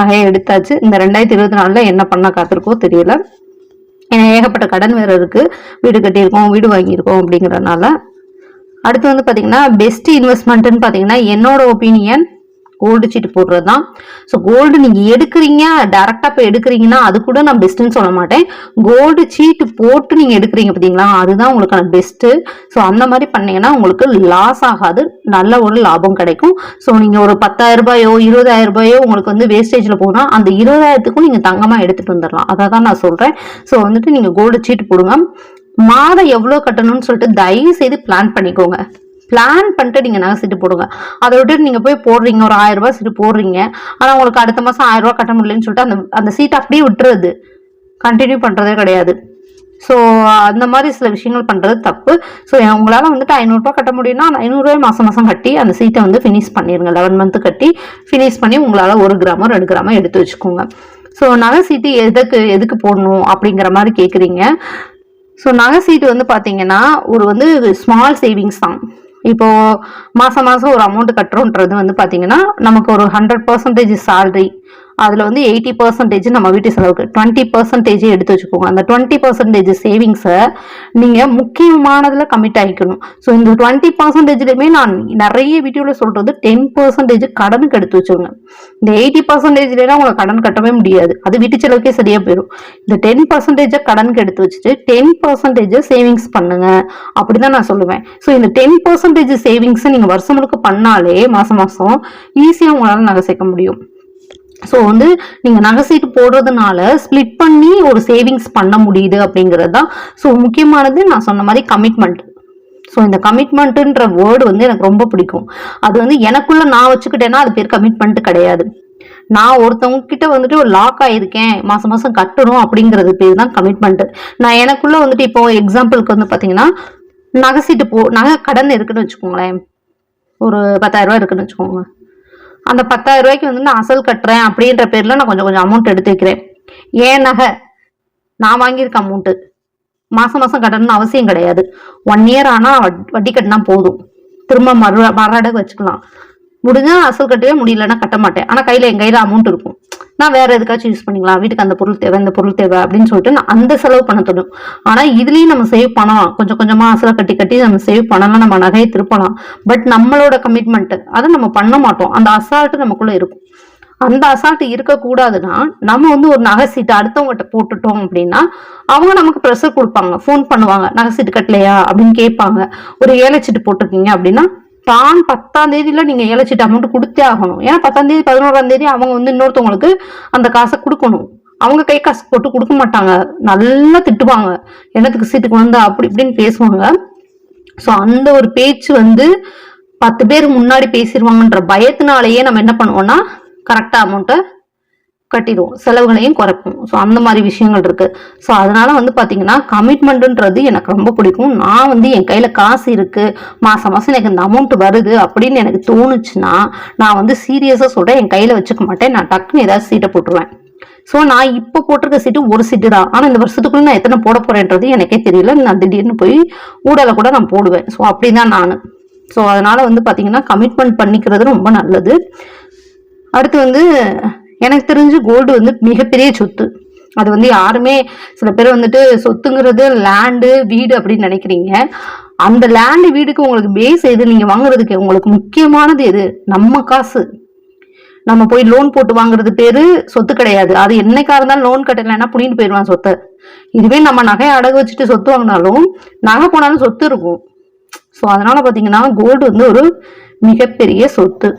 நகையை எடுத்தாச்சு. இந்த ரெண்டாயிரத்தி இருபத்தி நாலில் என்ன பண்ண காத்திருக்கோ தெரியல. ஏன்னா ஏகப்பட்ட கடன் வேறு இருக்குது வீடு கட்டியிருக்கோம் வீடு வாங்கியிருக்கோம் அப்படிங்கறதுனால. அடுத்து வந்து பார்த்தீங்கன்னா பெஸ்ட் இன்வெஸ்ட்மெண்ட்டுன்னு பார்த்தீங்கன்னா என்னோட ஒப்பீனியன் கோல்டு சீட்டு போடுறது தான் ஸோ கோல்டு நீங்கள் எடுக்கிறீங்க டேரெக்டாக இப்போ எடுக்கிறீங்கன்னா அது கூட நான் பெஸ்ட்டுன்னு சொல்ல மாட்டேன். கோல்டு சீட்டு போட்டு நீங்கள் எடுக்கிறீங்க பார்த்தீங்களா? அதுதான் உங்களுக்கான பெஸ்ட்டு ஸோ அந்த மாதிரி பண்ணீங்கன்னா உங்களுக்கு லாஸ் ஆகாது. நல்ல ஒரு லாபம் கிடைக்கும். ஸோ நீங்கள் ஒரு பத்தாயிரம் ரூபாயோ இருபதாயிரம் ரூபாயோ உங்களுக்கு வந்து வேஸ்டேஜில் போனால் அந்த இருபதாயிரத்துக்கும் நீங்கள் தங்கமாக எடுத்துகிட்டு வந்துடலாம் அதை தான் நான் சொல்கிறேன் ஸோ வந்துட்டு நீங்கள் கோல்டு சீட்டு போடுங்க. மாதம் எவ்வளோ கட்டணும்னு சொல்லிட்டு தயவு செய்து பிளான் பண்ணிக்கோங்க. பிளான் பண்ணிட்டு நீங்கள் நகை சீட்டு போடுங்க. அதை விட்டு நீங்கள் போய் போடுறீங்க. ஒரு ஆயிரம் ரூபாய் சீட்டு போடுறீங்க. ஆனால் உங்களுக்கு அடுத்த மாதம் ஆயிரம் ரூபாய் கட்ட முடியலன்னு சொல்லிட்டு அந்த அந்த சீட்டை அப்படியே விட்டுறது. கண்டினியூ பண்ணுறதே கிடையாது. ஸோ அந்த மாதிரி சில விஷயங்கள் பண்ணுறது தப்பு. ஸோ உங்களால் வந்துட்டு ஐநூறுரூவா கட்ட முடியும்னா அந்த ஐநூறுரூவா மாதம் மாதம் கட்டி அந்த சீட்டை வந்து ஃபினிஷ் பண்ணிடுங்க லெவன் மந்த்து கட்டி ஃபினிஷ் பண்ணி உங்களால் ஒரு கிராமோ ரெண்டு கிராமோ எடுத்து வச்சுக்கோங்க. ஸோ நகை சீட்டு எதுக்கு எதுக்கு போடணும் அப்படிங்கிற மாதிரி கேட்குறீங்க ஸோ நகை சீட்டு வந்து பார்த்தீங்கன்னா ஒரு வந்து ஸ்மால் சேவிங்ஸ் தான். இப்போ மாசம் மாசம் ஒரு அமௌண்ட் கட்டுறோன்றது வந்து பார்த்தீங்கன்னா நமக்கு ஒரு ஹண்ட்ரட் பர்சன்டேஜ் சேல்ரி அதில் வந்து எயிட்டி பர்சன்டேஜ் நம்ம வீட்டு செலவுக்கு டுவெண்ட்டி பர்சன்டேஜ் எடுத்து வச்சுக்கோங்க. அந்த டுவெண்ட்டி பர்சன்டேஜ் சேவிங்ஸை நீங்கள் முக்கியமானதில் கமிட் ஆகிக்கணும். ஸோ இந்த டுவெண்ட்டி பர்சன்டேஜ்லையுமே நான் நிறைய வீடியோவில் சொல்கிறது டென் பர்சன்டேஜ் கடனுக்கு எடுத்து வச்சுக்கோங்க இந்த எயிட்டி பர்சன்டேஜ்லாம் உங்களை கடன் கட்டவே முடியாது. அது வீட்டு செலவுக்கே சரியாக போயிடும் இந்த டென் பர்சன்டேஜை கடனுக்கு எடுத்து வச்சுட்டு டென் பர்சன்டேஜை சேவிங்ஸ் பண்ணுங்க. அப்படிதான் நான் சொல்லுவேன். ஸோ இந்த டென் பர்சன்டேஜ் சேவிங்ஸை நீங்கள் வருஷம் முழுக்க பண்ணாலே மாதம் மாதம் ஈஸியாக உங்களால் நகை சேர்க்க முடியும். ஸோ வந்து நீங்கள் நகை சீட்டு போடுறதுனால ஸ்ப்ளிட் பண்ணி ஒரு சேவிங்ஸ் பண்ண முடியுது அப்படிங்கிறது தான். ஸோ முக்கியமானது நான் சொன்ன மாதிரி கமிட்மெண்ட் ஸோ இந்த கமிட்மெண்ட்டுன்ற வேர்டு வந்து எனக்கு ரொம்ப பிடிக்கும். அது வந்து எனக்குள்ள நான் வச்சுக்கிட்டேன்னா அது பேர் கமிட்மெண்ட் கிடையாது. நான் ஒருத்தவங்க கிட்ட வந்துட்டு ஒரு லாக் ஆயிருக்கேன் மாசம் மாசம் கட்டணும் அப்படிங்கிறது பேர் தான் கமிட்மெண்ட் நான் எனக்குள்ள வந்துட்டு இப்போ எக்ஸாம்பிளுக்கு வந்து பாத்தீங்கன்னா நகை சீட்டு போ நகை கடன் இருக்குன்னு வச்சுக்கோங்களேன். ஒரு பத்தாயிரம் ரூபா இருக்குன்னு வச்சுக்கோங்க. அந்த பத்தாயிரம் ரூபாய்க்கு வந்து நான் அசல் கட்டுறேன் அப்படின்ற பேர்ல நான் கொஞ்சம் கொஞ்சம் அமௌண்ட் எடுத்து வைக்கிறேன். ஏன் நகை? நான் வாங்கியிருக்க அமௌண்ட்டு மாசம் மாசம் கட்டணும்னு அவசியம் கிடையாது. ஒன் இயர் ஆனா வட்- வட்டி கட்டினா போதும். திரும்ப மறு மறுஅடகு வச்சுக்கலாம். முடிஞ்சா அசல் கட்டவே முடியலன்னா கட்ட மாட்டேன். ஆனா கையில என் கையில அமௌண்ட் இருக்கும். நான் வேற எதுக்காச்சும் யூஸ் பண்ணிக்கலாம். வீட்டுக்கு அந்த பொருள் தேவை இந்த பொருள் தேவை அப்படின்னு சொல்லிட்டு நான் அந்த செலவு பண்ண தோணும் ஆனா இதுலயும் நம்ம சேவ் பண்ணலாம். கொஞ்சம் கொஞ்சமா அசல கட்டி கட்டி நம்ம சேவ் பண்ணலாம் நம்ம நகையை திருப்பலாம். பட் நம்மளோட கமிட்மெண்ட் அதை நம்ம பண்ண மாட்டோம். அந்த அசால்ட்டு நமக்குள்ள இருக்கும். அந்த அசால்ட் இருக்கக்கூடாதுன்னா நம்ம வந்து ஒரு நகை சீட்டு அடுத்தவங்ககிட்ட போட்டுட்டோம் அப்படின்னா அவங்க நமக்கு ப்ரெஷர் கொடுப்பாங்க. ஃபோன் பண்ணுவாங்க. நகை சீட்டு கட்டலையா அப்படின்னு கேட்பாங்க. ஒரு ஏழை சீட்டு போட்டிருக்கீங்க அப்படின்னா தான் பத்தாம் தேதியில நீங்க இழைச்சிட்டு அமௌண்ட் கொடுத்தே ஆகணும். ஏன்னா பத்தாம் தேதி பதினோராம் தேதி அவங்க வந்து இன்னொருத்தவங்களுக்கு அந்த காசை கொடுக்கணும். அவங்க கை காசு போட்டு கொடுக்க மாட்டாங்க. நல்லா திட்டுவாங்க. என்னத்துக்கு சீட்டுக்கு வந்தா அப்படி இப்படின்னு பேசுவாங்க. ஸோ அந்த ஒரு பேச்சு வந்து பத்து பேர் முன்னாடி பேசிடுவாங்கன்ற பயத்தினாலேயே நம்ம என்ன பண்ணுவோம்னா கரெக்டா அமௌண்ட்டை கட்டிடுவோம் செலவுகளையும் குறைப்போம் ஸோ அந்த மாதிரி விஷயங்கள் இருக்கு. ஸோ அதனால வந்து பார்த்தீங்கன்னா கமிட்மெண்ட்ன்றது எனக்கு ரொம்ப பிடிக்கும். நான் வந்து என் கையில் காசு இருக்கு. மாசம் மாசம் எனக்கு இந்த அமௌண்ட் வருது அப்படின்னு எனக்கு தோணுச்சுன்னா நான் வந்து சீரியஸாக சொல்கிறேன் என் கையில் வச்சுக்க மாட்டேன். நான் டக்குன்னு ஏதாவது சீட்டை போட்டுருவேன். ஸோ நான் இப்போ போட்டிருக்க சீட்டு ஒரு சீட்டு தான். ஆனால் இந்த வருஷத்துக்குள்ள நான் எத்தனை போட போறேன்றது எனக்கே தெரியல. நான் திடீர்னு போய் ஊடலை கூட நான் போடுவேன். ஸோ அப்படி தான் நான். ஸோ அதனால வந்து பார்த்தீங்கன்னா கமிட்மெண்ட் பண்ணிக்கிறது ரொம்ப நல்லது. அடுத்து வந்து எனக்கு தெரிஞ்சு கோல்டு வந்து மிகப்பெரிய சொத்து. அது வந்து யாருமே சில பேர் வந்துட்டு சொத்துங்கிறது லேண்டு வீடு அப்படின்னு நினைக்கிறீங்க. அந்த லேண்டு வீடுக்கு உங்களுக்கு பேஸ் எது? நீங்கள் வாங்குறதுக்கு உங்களுக்கு முக்கியமானது எது? நம்ம காசு. நம்ம போய் லோன் போட்டு வாங்குறது பேரு சொத்து கிடையாது. அது என்னைக்கா இருந்தாலும் லோன் கட்டலைன்னா புடிங்கிட்டு போயிடுவான் சொத்தை. இதுவே நம்ம நகையை அடகு வச்சுட்டு சொத்து வாங்கினாலும் நகை போனாலும் சொத்து இருக்கும். ஸோ அதனால பார்த்தீங்கன்னா கோல்டு வந்து ஒரு மிகப்பெரிய சொத்து.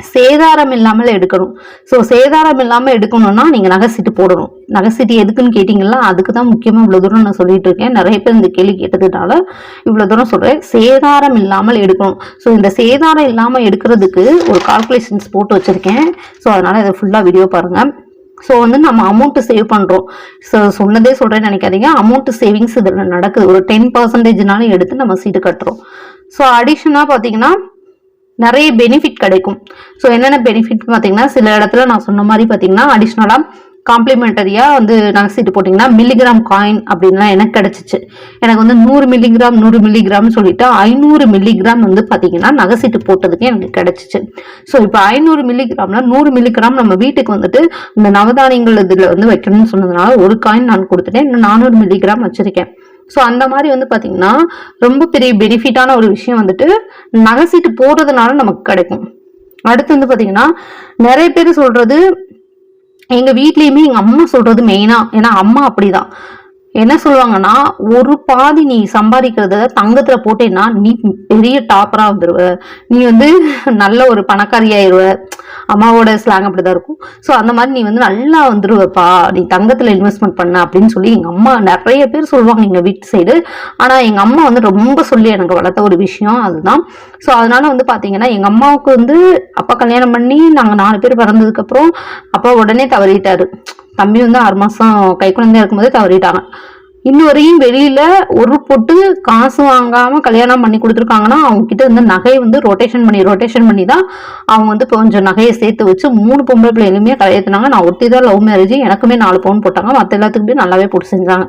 சேதாரம் இல்லாமல் எடுக்கணும். ஸோ சேதாரம் இல்லாமல் எடுக்கணும்னா நீங்கள் நகை சீட்டு போடணும். நகை சீட்டு எதுக்குன்னு கேட்டிங்களா? அதுக்கு தான் முக்கியமாக இவ்வளோ தூரம் நான் சொல்லிட்டு இருக்கேன். நிறைய பேர் இந்த கேள்வி கேட்டதுனால இவ்வளோ தூரம் சொல்கிறேன் சேதாரம் இல்லாமல் எடுக்கணும். ஸோ இந்த சேதாரம் இல்லாமல் எடுக்கிறதுக்கு ஒரு கால்குலேஷன்ஸ் போட்டு வச்சுருக்கேன். ஸோ அதனால் இதை ஃபுல்லாக வீடியோ பாருங்கள் ஸோ வந்து நம்ம அமௌண்ட்டு சேவ் பண்ணுறோம் ஸோ சொன்னதே சொல்கிறேன்னு நினைக்காதீங்க. அமௌண்ட்டு சேவிங்ஸ் இதில் நடக்குது. ஒரு டென் பர்சன்டேஜ்னாலும் எடுத்து நம்ம சீட்டு கட்டுறோம். ஸோ அடிஷனாக பார்த்தீங்கன்னா நிறைய பெனிஃபிட் கிடைக்கும். ஸோ என்னென்ன பெனிஃபிட் பார்த்தீங்கன்னா சில இடத்துல நான் சொன்ன மாதிரி பார்த்தீங்கன்னா அடிஷ்னலாக காம்ப்ளிமெண்டரியாக வந்து நாங்கள் சீட்டு போட்டிங்கன்னா மில்லிகிராம் காயின் அப்படின்லாம் எனக்கு கிடச்சிச்சு. எனக்கு வந்து நூறு மில்லிகிராம் நூறு மில்லிகிராம்னு சொல்லிட்டு ஐநூறு மில்லிகிராம் வந்து பார்த்தீங்கன்னா நகை சீட்டு போட்டதுக்கு எனக்கு கிடச்சிச்சு. ஸோ இப்போ ஐநூறு மில்லிகிராம்னா நூறு மில்லிகிராம் நம்ம வீட்டுக்கு வந்துட்டு இந்த நவதானியங்கள் இதில் வந்து வைக்கணும்னு சொன்னதுனால ஒரு காயின் நான் கொடுத்துட்டேன். இன்னும் நானூறு மில்லிகிராம் வச்சுருக்கேன். ஸோ அந்த மாதிரி வந்து பார்த்தீங்கன்னா ரொம்ப பெரிய பெனிஃபிட்டான ஒரு விஷயம் வந்துட்டு நகை சீட்டு போடுறதுனால நமக்கு கிடைக்கும். அடுத்து வந்து பார்த்தீங்கன்னா நிறைய பேர் சொல்றது எங்க வீட்லேயுமே எங்க அம்மா சொல்றது மெயினா ஏன்னா அம்மா அப்படிதான். என்ன சொல்லுவாங்கன்னா ஒரு பாதி நீ சம்பாதிக்கிறத தங்கத்துல போட்டேன்னா நீ பெரிய டாப்பரா வந்துருவ. நீ வந்து நல்ல ஒரு பணக்காரி ஆயிடுவ அம்மாவோட ஸ்லாங் அப்படிதான் இருக்கும். ஸோ அந்த மாதிரி நீ வந்து நல்லா வந்துருவப்பா. நீ தங்கத்துல இன்வெஸ்ட்மெண்ட் பண்ண அப்படின்னு சொல்லி எங்க அம்மா நிறைய பேர் சொல்லுவாங்க எங்க வீட்டு சைடு ஆனா எங்க அம்மா வந்து ரொம்ப சொல்லி எனக்கு வளர்த்த ஒரு விஷயம் அதுதான். ஸோ அதனால வந்து பாத்தீங்கன்னா எங்க அம்மாவுக்கு வந்து அப்பா கல்யாணம் பண்ணி நாங்க நாலு பேர் பிறந்ததுக்கு அப்புறம் அப்பா உடனே தவறிட்டாரு. தம்பி வந்து ஆறு மாதம் கை குழந்தையா இருக்கும்போதே தவறிட்டாங்க. இன்ன வரையும் வெளியில ஒரு பொட்டு காசு வாங்காம கல்யாணம் பண்ணி கொடுத்துருக்காங்கன்னா அவங்க கிட்ட வந்து நகையை வந்து ரொட்டேஷன் பண்ணி ரொட்டேஷன் பண்ணி தான் அவங்க வந்து கொஞ்சம் நகையை சேர்த்து வச்சு மூணு பொம்பளை பிள்ளைகளுமே கலையத்துனாங்க. நான் ஒருத்தி தான் லவ் மேரேஜ் எனக்குமே நாலு பவுன் போட்டாங்க. மற்ற எல்லாத்துக்குமே நல்லாவே போட்டு செஞ்சாங்க.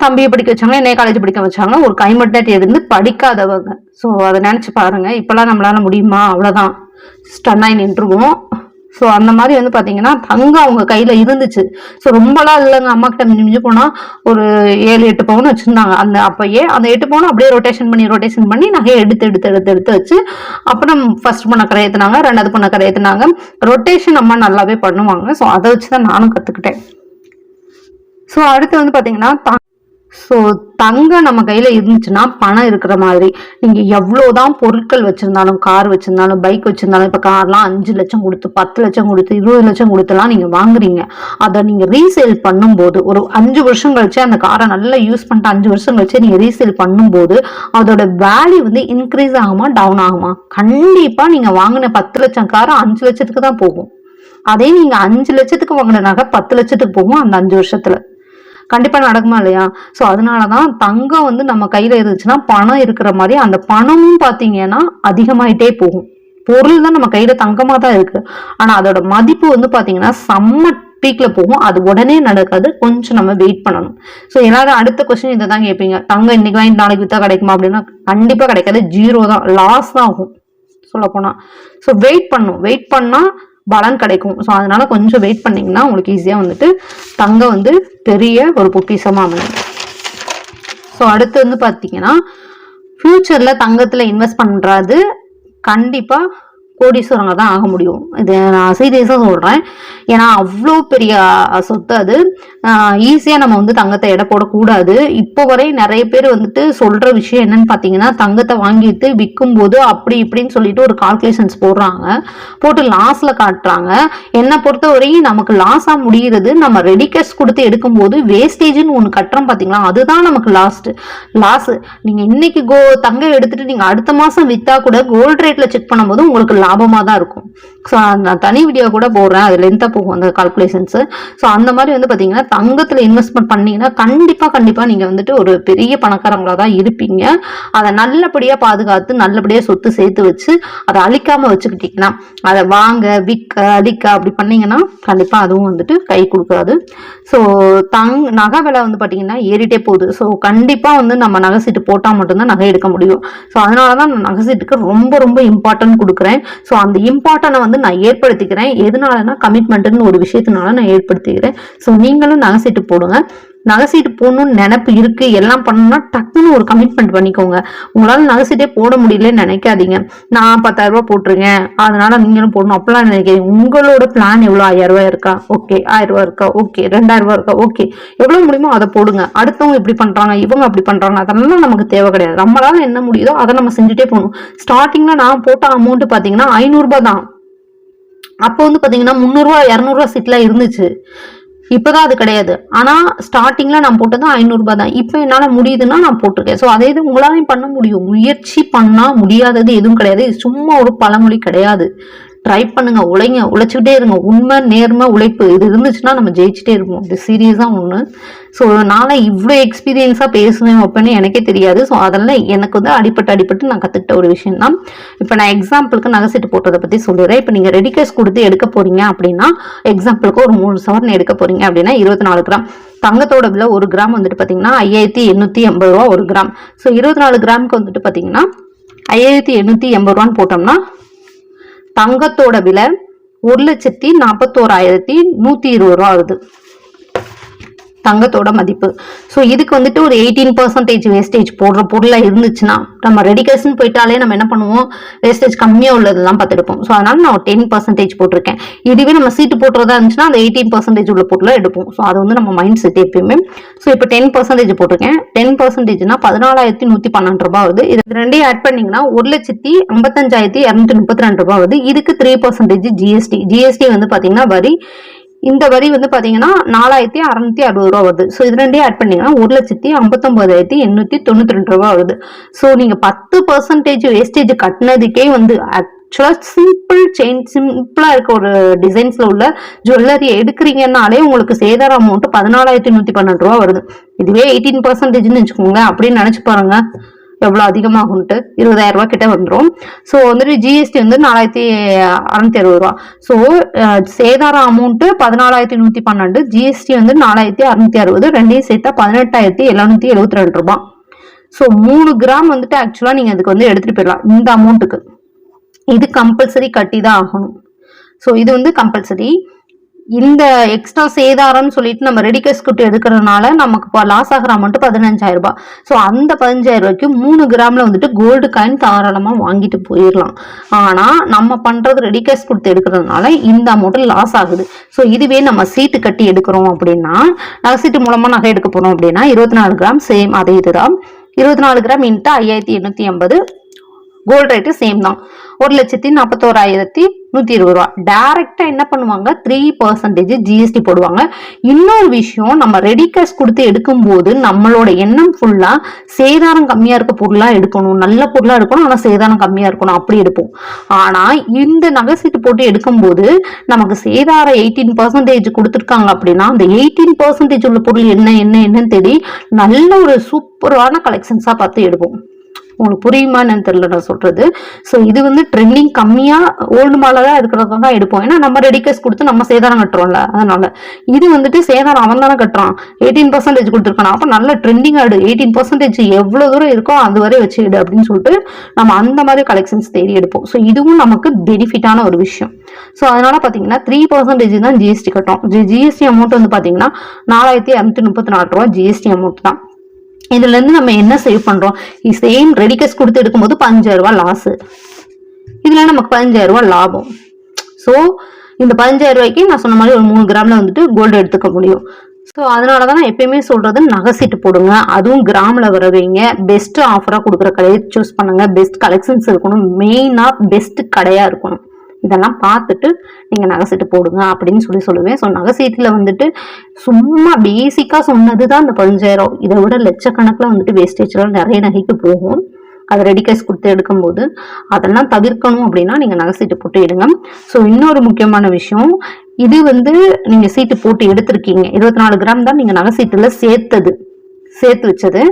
தம்பியை படிக்க வச்சாங்க என்னைய காலேஜ் படிக்க வச்சாங்க ஒரு கைமட்டாட்டி இருந்து படிக்காதவங்க. ஸோ அதை நினச்சி பாருங்க. இப்பெல்லாம் நம்மளால முடியுமா? அவ்வளோதான் ஸ்டன்னாய் நின்றுவோம் ஸோ அந்த மாதிரி வந்து பார்த்தீங்கன்னா தங்கம் அவங்க கையில் இருந்துச்சு. ஸோ ரொம்பலாம் இல்லைங்க அம்மா கிட்ட மிஞ்சி மிஞ்சி போனால் ஒரு ஏழு எட்டு பவுன் வச்சுருந்தாங்க. அந்த அப்பயே அந்த எட்டு பவுன் அப்படியே ரொட்டேஷன் பண்ணி ரொட்டேஷன் பண்ணி நகையை எடுத்து எடுத்து எடுத்து எடுத்து வச்சு அப்புறம் ஃபர்ஸ்ட் பொண்ணை கரை கரையேற்றினாங்க ரெண்டாவது பொண்ணை கரை கரையேற்றினாங்க ரொட்டேஷன் அம்மா நல்லாவே பண்ணுவாங்க. ஸோ அதை வச்சு தான் நானும் கற்றுக்கிட்டேன் ஸோ அடுத்து வந்து பார்த்தீங்கன்னா ஸோ தங்கம் நம்ம கையில் இருந்துச்சுன்னா பணம் இருக்கிற மாதிரி. நீங்கள் எவ்வளோதான் பொருட்கள் வச்சுருந்தாலும் கார் வச்சுருந்தாலும் பைக் வச்சுருந்தாலும் இப்போ கார்லாம் அஞ்சு லட்சம் கொடுத்து பத்து லட்சம் கொடுத்து இருபது லட்சம் கொடுத்துலாம் நீங்கள் வாங்குறீங்க. அதை நீங்கள் ரீசேல் பண்ணும்போது ஒரு அஞ்சு வருஷம் கழிச்சு அந்த காரை நல்லா யூஸ் பண்ணிட்டு அஞ்சு வருஷம் கழிச்சு நீங்கள் ரீசேல் பண்ணும்போது அதோட வேல்யூ வந்து இன்க்ரீஸ் ஆகுமா டவுன் ஆகுமா? கண்டிப்பாக நீங்கள் வாங்கின பத்து லட்சம் காரை அஞ்சு லட்சத்துக்கு தான் போகும். அதே நீங்கள் அஞ்சு லட்சத்துக்கு வாங்கின நகை பத்து லட்சத்துக்கு போகும் அந்த அஞ்சு வருஷத்தில். கண்டிப்பாக நடக்குமா இல்லையா? ஸோ அதனால தான் தங்கம் வந்து நம்ம கையில் இருந்துச்சுன்னா பணம் இருக்கிற மாதிரி அந்த பணமும் பார்த்தீங்கன்னா அதிகமாயிட்டே போகும். பொருள் தான் நம்ம கையில் தங்கமாக தான் இருக்கு. ஆனால் அதோட மதிப்பு வந்து பார்த்தீங்கன்னா செம்ம பீக்ல போகும். அது உடனே நடக்காது. கொஞ்சம் நம்ம வெயிட் பண்ணணும். ஸோ எல்லாரும் அடுத்த கொஸ்டின் இதை தான் கேட்பீங்க. தங்கம் இன்னைக்கு வாங்கி நாளைக்கு வித்தா கிடைக்குமா அப்படின்னா கண்டிப்பாக கிடைக்காது. ஜீரோ தான். லாஸ் தான் ஆகும். சொல்ல போனால் ஸோ வெயிட் பண்ணும். வெயிட் பண்ணால் பலன் கிடைக்கும். ஸோ அதனால கொஞ்சம் வெயிட் பண்ணீங்கன்னா உங்களுக்கு ஈஸியாக வந்துட்டு தங்கம் வந்து பெரிய ஒரு பொக்கிஷமா அமையும். ஸோ அடுத்து வந்து பார்த்தீங்கன்னா ஃப்யூச்சரில் தங்கத்தில் இன்வெஸ்ட் பண்ணுறது கண்டிப்பாக கோடீஸ்வரங்க தான் ஆக முடியும். இது நான் சீரியஸாக சொல்கிறேன் ஏன்னா அவ்வளோ பெரிய சொத்து அது. ஈஸியாக நம்ம வந்து தங்கத்தை எடை போடக்கூடாது. இப்போ வரை நிறைய பேர் வந்துட்டு சொல்கிற விஷயம் என்னன்னு பார்த்தீங்கன்னா தங்கத்தை வாங்கிட்டு விற்கும் போது அப்படி இப்படின்னு சொல்லிட்டு ஒரு கால்குலேஷன்ஸ் போடுறாங்க. போட்டு லாஸில் காட்டுறாங்க. என்னை பொறுத்த வரையும் நமக்கு லாஸாக முடிகிறது நம்ம ரெடி கேஷ் கொடுத்து எடுக்கும்போது வேஸ்டேஜ்னு ஒன்று கட்டுறோம் பார்த்தீங்களா அதுதான் நமக்கு லாஸ்ட் லாஸ் நீங்கள் இன்னைக்கு கோ தங்கம் எடுத்துட்டு நீங்கள் அடுத்த மாதம் விற்றா கூட கோல்டு ரேட்டில் செக் பண்ணும்போது உங்களுக்கு லாபமாக தான் இருக்கும். ஸோ நான் தனி வீடியோ கூட போடுறேன். அது லென்த்தாக போகும் அந்த கால்குலேஷன்ஸு ஸோ அந்த மாதிரி வந்து பார்த்தீங்கன்னா தங்கத்தில் இன்வெஸ்ட்மெண்ட் பண்ணிங்கன்னா கண்டிப்பாக கண்டிப்பாக நீங்கள் வந்துட்டு ஒரு பெரிய பணக்காரங்களாக தான் இருப்பீங்க. அதை நல்லபடியாக பாதுகாத்து நல்லபடியாக சொத்து சேர்த்து வச்சு அதை அழிக்காமல் வச்சுக்கிட்டீங்கன்னா அதை வாங்க விற்க அழிக்க அப்படி பண்ணீங்கன்னா கண்டிப்பாக அதுவும் வந்துட்டு கை கொடுக்காது. ஸோ தங் நகை விலை வந்து பார்த்தீங்கன்னா ஏறிட்டே போகுது. ஸோ கண்டிப்பாக வந்து நம்ம நகை சீட்டு போட்டால் மட்டும்தான் நகை எடுக்க முடியும். ஸோ அதனால தான் நான் நகை சீட்டுக்கு ரொம்ப ரொம்ப இம்பார்ட்டன்ட் கொடுக்குறேன். ஸோ அந்த இம்பார்ட்டனை வந்து நான் ஏற்படுத்திக்கிறேன். எதனாலனா கமிட்மெண்ட்டுன்னு ஒரு விஷயத்தினால நான் ஏற்படுத்திக்கிறேன். ஸோ நீங்களும் நகைச்சிட்டு போடுங்க. நகை சீட்டு போடணும்னு நினப்பு இருக்கு. எல்லாம் பண்ணணும்னா டக்குன்னு ஒரு கமிட்மெண்ட் பண்ணிக்கோங்க. உங்களால நகை சீட்டே போட முடியலன்னு நினைக்காதீங்க. நான் பத்தாயிரம் ரூபாய் போட்டிருக்கேன். அதனால நீங்களும் போடணும். அப்படிலாம் நினைக்கிறீங்க உங்களோட பிளான் எவ்வளோ ஆயிரம் ரூபாய் இருக்கா? ஓகே ஆயிரம் ரூபாய் இருக்கா? ஓகே ரெண்டாயிரம் ரூபாய் இருக்கா? ஓகே எவ்வளோ முடியுமோ அதை போடுங்க. அடுத்தவங்க இப்படி பண்றாங்க இவங்க அப்படி பண்றாங்க. அதெல்லாம் நமக்கு தேவை கிடையாது. நம்மளால என்ன முடியுதோ அதை நம்ம செஞ்சுட்டே போகணும். ஸ்டார்டிங்ல நான் போட்ட அமௌண்ட் பாத்தீங்கன்னா ஐநூறுரூபா தான். அப்போ வந்து பாத்தீங்கன்னா முந்நூறுரூவா இரநூறுவா சீட்லாம் இருந்துச்சு. இப்போதான் அது கிடையாது. ஆனால் ஸ்டார்டிங்கில் நான் போட்டது ஐநூறுரூபா தான். இப்போ என்னால் முடியுதுன்னா நான் போட்டிருக்கேன். ஸோ அதே இது உங்களாலையும் பண்ண முடியும். முயற்சி பண்ணால் முடியாதது எதுவும் கிடையாது. இது சும்மா ஒரு பழமொழி கிடையாது. ட்ரை பண்ணுங்க உழைங்க உழைச்சிக்கிட்டே இருங்க. உண்மை நேர்மை உழைப்பு இது இருந்துச்சுன்னா நம்ம ஜெயிச்சுட்டே இருப்போம். இது சீரியஸாக ஒன்று ஸோ நான் இவ்வளோ எக்ஸ்பீரியன்ஸாக பேசுவேன் அப்படின்னு எனக்கே தெரியாது. ஸோ அதெல்லாம் எனக்கு வந்து அடிப்பட்டு அடிப்பட்டு நான் கற்றுக்கிட்ட ஒரு விஷயம் தான். இப்போ நான் எக்ஸாம்பிளுக்கு நகை செட்டு போட்டதை பற்றி சொல்லிடுறேன். இப்போ நீங்கள் ரெடி கேஷ் கொடுத்து எடுக்க போறீங்க அப்படின்னா எக்ஸாம்பிளுக்கு ஒரு மூணு சவரன் எடுக்க போறீங்க அப்படின்னா இருபத்தி நாலு கிராம் தங்கத்தோட விலை ஒரு கிராம் வந்துட்டு பார்த்தீங்கன்னா ஐயாயிரத்தி எண்ணூற்றி எண்பது ரூபா ஒரு கிராம் ஸோ இருபத்தி நாலு கிராமுக்கு வந்துட்டு பார்த்தீங்கன்னா ஐயாயிரத்தி எண்ணூற்றி எண்பது ரூபான்னு போட்டோம்னா தங்கத்தோட விலை ஒரு லட்சத்தி நாற்பத்தோராயிரத்தி நூற்றி இருபது ரூபா ஆகுது. தங்கத்தோட மதிப்பு. ஸோ இதுக்கு வந்துட்டு ஒரு எயிட்டீன் பர்சன்டேஜ் வேஸ்டேஜ் போடுற பொருளாக இருந்துச்சுன்னா நம்ம ரெடிகேஷன் போயிட்டாலே நம்ம என்ன பண்ணுவோம்? வேஸ்டேஜ் கம்மியாக உள்ளதெல்லாம் பார்த்துருப்போம். ஸோ அதனால நான் டென் பர்சன்டேஜ் போட்டிருக்கேன். இதுவே நம்ம சீட்டு போட்டுறதா இருந்துச்சுன்னா அந்த எயிட்டீன் பர்சன்டேஜ் உள்ள பொருளை எடுப்போம். ஸோ அது வந்து நம்ம மைண்ட் செட் எப்பயுமே. ஸோ இப்போ டென் பர்சன்டேஜ் போட்டிருக்கேன். டென் பர்சன்டேஜ்னா பதினாலாயிரத்தி நூற்றி பன்னெண்டு ரூபாய் வருது இது ரெண்டையும் ஆட் பண்ணீங்கன்னா ஒரு லட்சத்தி ஐம்பத்தஞ்சாயிரத்தி இரநூத்தி முப்பத்தி ரெண்டு ரூபாய் வருது இதுக்கு த்ரீ பர்சன்டேஜ் ஜிஎஸ்டி ஜிஎஸ்டி வந்து பார்த்தீங்கன்னா வரி இந்த வரி வந்து பாத்தீங்கன்னா நாலாயிரத்தி அறுநூத்தி அறுபது ரூபா வருது. ஸோ இது ரெண்டையும் ஆட் பண்ணீங்கன்னா ஒரு லட்சத்தி ஐம்பத்தொன்பதாயிரத்தி எண்ணூத்தி தொண்ணூத்தி ரெண்டு ரூபா வருது. ஸோ நீங்க பத்து பர்சன்டேஜ் வேஸ்டேஜ் கட்டினதுக்கே வந்து ஆக்சுவலாக சிம்பிள் செயின் சிம்பிளா இருக்க ஒரு டிசைன்ஸ்ல உள்ள ஜுவல்லரி எடுக்கிறீங்கன்னாலே உங்களுக்கு சேதார அமௌண்ட் பதினாலாயிரத்தி நூத்தி பன்னெண்டு ரூபா வருது. இதுவே எயிட்டீன் பர்சன்டேஜ்னு வச்சுக்கோங்க அப்படின்னு நினைச்சு பாருங்க. எவ்வளோ அதிகமாகும்ட்டு இருபதாயிரம் ரூபாய் கிட்ட வந்துடும் ஸோ வந்துட்டு ஜிஎஸ்டி வந்து நாலாயிரத்தி அறநூத்தி அறுபது ரூபா. ஸோ சேதார அமௌண்ட்டு பதினாலாயிரத்தி நூற்றி பன்னெண்டு ஜிஎஸ்டி வந்து நாலாயிரத்தி அறுநூத்தி அறுபது ரெண்டையும் சேர்த்தா பதினெட்டாயிரத்தி எழுநூத்தி எழுபத்தி ரெண்டு ரூபா. ஸோ மூணு கிராம் வந்துட்டு ஆக்சுவலாக நீங்கள் அதுக்கு வந்து எடுத்துகிட்டு போயிடலாம் இந்த அமௌண்ட்டுக்கு இது கம்பல்சரி கட்டி தான் ஆகணும். ஸோ இது வந்து கம்பல்சரி இந்த எக்ஸ்ட்ரா சேதாரம்னு சொல்லிட்டு நம்ம ரெடிகேஸ் குட்டு எடுக்கிறதுனால நமக்கு இப்போ லாஸ் ஆகிற அமௌண்ட் பதினஞ்சாயிரம் ரூபாய். ஸோ அந்த பதினஞ்சாயிரம் ரூபாய்க்கு மூணு கிராமில் வந்துட்டு கோல்டு காயின் தாராளமாக வாங்கிட்டு போயிடலாம் ஆனால் நம்ம பண்ணுறது ரெடிகேஸ் கொடுத்து எடுக்கிறதுனால இந்த அமௌண்ட்டு லாஸ் ஆகுது. ஸோ இதுவே நம்ம சீட்டு கட்டி எடுக்கிறோம் அப்படின்னா நகை சீட்டு மூலமாக நகை எடுக்க போகிறோம் அப்படின்னா இருபத்தி நாலு கிராம் சேம் அதே இதுதான். இருபத்தி நாலு கிராம் இன்ட்டு ஐயாயிரத்தி எண்ணூற்றி ஐம்பது கோல்டு ரேட்டு சேம் தான். ஒரு லட்சத்தி நாற்பத்தோராயிரத்தி நூற்றி இருபது ரூபா. டைரெக்டாக என்ன பண்ணுவாங்க? த்ரீ பர்சன்டேஜ் ஜிஎஸ்டி போடுவாங்க. இன்னொரு விஷயம் நம்ம ரெடி கேஷ் கொடுத்து எடுக்கும்போது நம்மளோட எண்ணம் ஃபுல்லாக சேதாரம் கம்மியாக இருக்க பொருளாக எடுக்கணும். நல்ல பொருளாக எடுக்கணும். ஆனால் சேதாரம் கம்மியாக இருக்கணும். அப்படி எடுப்போம். ஆனால் இந்த நகை சீட்டு போட்டு எடுக்கும்போது நமக்கு சேதாரம் எயிட்டீன் பர்சன்டேஜ் கொடுத்துருக்காங்க அப்படின்னா அந்த எயிட்டீன் பர்சன்டேஜ் உள்ள பொருள் என்ன என்ன என்னன்னு தேடி நல்ல ஒரு சூப்பரான கலெக்ஷன்ஸாக பார்த்து எடுப்போம். உங்களுக்கு புரியுமா என்னன்னு தெரியல நான் சொல்றது. ஸோ இது வந்து ட்ரெண்டிங் கம்மியாக ஓல்டு மாடலா இருக்கிறத தான் எடுப்போம். ஏன்னா நம்ம ரெடிகேஸ் கொடுத்து நம்ம சேதாரம் கட்டுறோம்ல அதனால. இது வந்துட்டு சேதாரம் அவன் தானே கட்டுறான். எயிட்டீன் பர்சன்டேஜ் கொடுத்துருக்கான். அப்போ நல்ல ட்ரெண்டிங் ஆடு எயிட்டீன் பர்சன்டேஜ் எவ்வளோ தூரம் இருக்கோ அது வரை வச்சு எடு அப்படின்னு சொல்லிட்டு நம்ம அந்த மாதிரி கலெக்ஷன்ஸ் தேடி எடுப்போம். ஸோ இதுவும் நமக்கு பெனிஃபிட்டான ஒரு விஷயம். ஸோ அதனால பார்த்தீங்கன்னா த்ரீ பர்சன்டேஜ் தான் ஜிஎஸ்டி கட்டும் ஜிஎஸ்டி அமௌண்ட் வந்து பார்த்தீங்கன்னா நாலாயிரத்தி இரநூத்தி முப்பத்தி நாலு ரூபா ஜிஎஸ்டி அமௌண்ட் தான். இதுல இருந்து நம்ம என்ன சேவ் பண்றோம்? சேம் ரெடிகேஸ் கொடுத்து எடுக்கும்போது பதினஞ்சாயிரம் ரூபாய் லாஸ் இதுல நமக்கு பதினஞ்சாயிரம் ரூபாய் லாபம். ஸோ இந்த பதினஞ்சாயிரம் ரூபாய்க்கு நான் சொன்ன மாதிரி ஒரு மூணு கிராம்ல வந்துட்டு கோல்டு எடுத்துக்க முடியும். ஸோ அதனால தான் நான் எப்பயுமே சொல்றது நகை சீட்டு போடுங்க. அதுவும் கிராமில் வர வைங்க பெஸ்ட் ஆஃபராக கொடுக்குற கடையை சூஸ் பண்ணுங்க. பெஸ்ட் கலெக்ஷன்ஸ் இருக்கணும். மெயினாக பெஸ்ட் கடையாக இருக்கணும். இதெல்லாம் பார்த்துட்டு நீங்கள் நகை சீட்டு போடுங்க அப்படின்னு சொல்லி சொல்லுவேன். ஸோ நகை சீட்டில் வந்துட்டு சும்மா பேசிக்காக சொன்னது தான் இந்த பதினஞ்சாயிரம். இதை விட லட்சக்கணக்கில் வந்துட்டு வேஸ்டேஜ்லாம் நிறைய நகைக்கு போகும். அதை ரெடி கேஸ் கொடுத்து எடுக்கும்போது அதெல்லாம் தவிர்க்கணும் அப்படின்னா நீங்கள் நகை சீட்டு போட்டு எடுங்க. ஸோ இன்னொரு முக்கியமான விஷயம் இது வந்து நீங்கள் சீட்டு போட்டு எடுத்திருக்கீங்க. இருபத்தி நாலு கிராம் தான் நீங்கள் நகை சீட்டில் சேர்த்தது சேர்த்து வச்சது.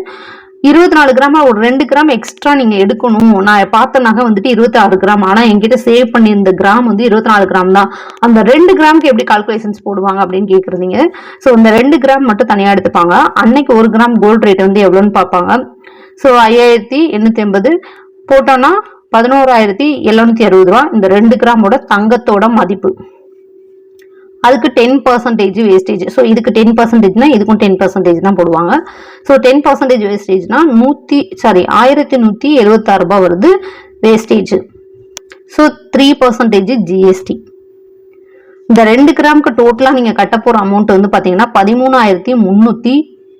இருபத்தி நாலு கிராம் ஒரு ரெண்டு கிராம் எக்ஸ்ட்ரா நீங்க எடுக்கணும். நான் பார்த்த நகை வந்துட்டு இருபத்தி ஆறு கிராம். ஆனா என்கிட்ட சேவ் பண்ணியிருந்த கிராம் வந்து இருபத்தி நாலு கிராம் தான். அந்த ரெண்டு கிராம்க்கு எப்படி கால்குலேஷன்ஸ் போடுவாங்க அப்படின்னு கேக்குறீங்க. ஸோ இந்த ரெண்டு கிராம் மட்டும் தனியா எடுத்துப்பாங்க. அன்னைக்கு ஒரு கிராம் கோல்டு ரேட் வந்து எவ்வளோன்னு பார்ப்பாங்க. ஸோ ஐயாயிரத்தி எண்ணூத்தி எண்பது போட்டோம்னா பதினோராயிரத்தி எழுநூத்தி அறுபது ரூபா. இந்த ரெண்டு கிராமோட தங்கத்தோட மதிப்பு. அதுக்கு டென் பர்சன்டேஜ் வேஸ்டேஜ் ஸோ இதுக்கு டென் பர்சன்டேஜ்னா இதுக்கும் டென் பர்சன்டேஜ் தான் போடுவாங்க. ஸோ டென் பர்சன்டேஜ் வேஸ்டேஜ்னா நூற்றி சாரி ஆயிரத்தி நூற்றி எழுபத்தாறு ரூபாய் வருது wastage so three percentage GST இந்த ரெண்டு கிராமுக்கு டோட்டலாக நீங்கள் கட்ட போகிற அமௌண்ட் வந்து பார்த்தீங்கன்னா பதிமூணாயிரத்தி முந்நூற்றி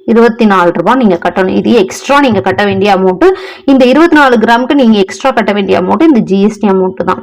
இருபத்தி நாலு ரூபாய் நீங்கள் கட்டணும். இது எக்ஸ்ட்ரா நீங்கள் கட்ட வேண்டிய அமௌண்ட்டு இந்த இருபத்தி நாலு கிராமுக்கு நீங்கள் எக்ஸ்ட்ரா கட்ட வேண்டிய அமௌண்ட் இந்த ஜிஎஸ்டி அமௌண்ட்டு தான்.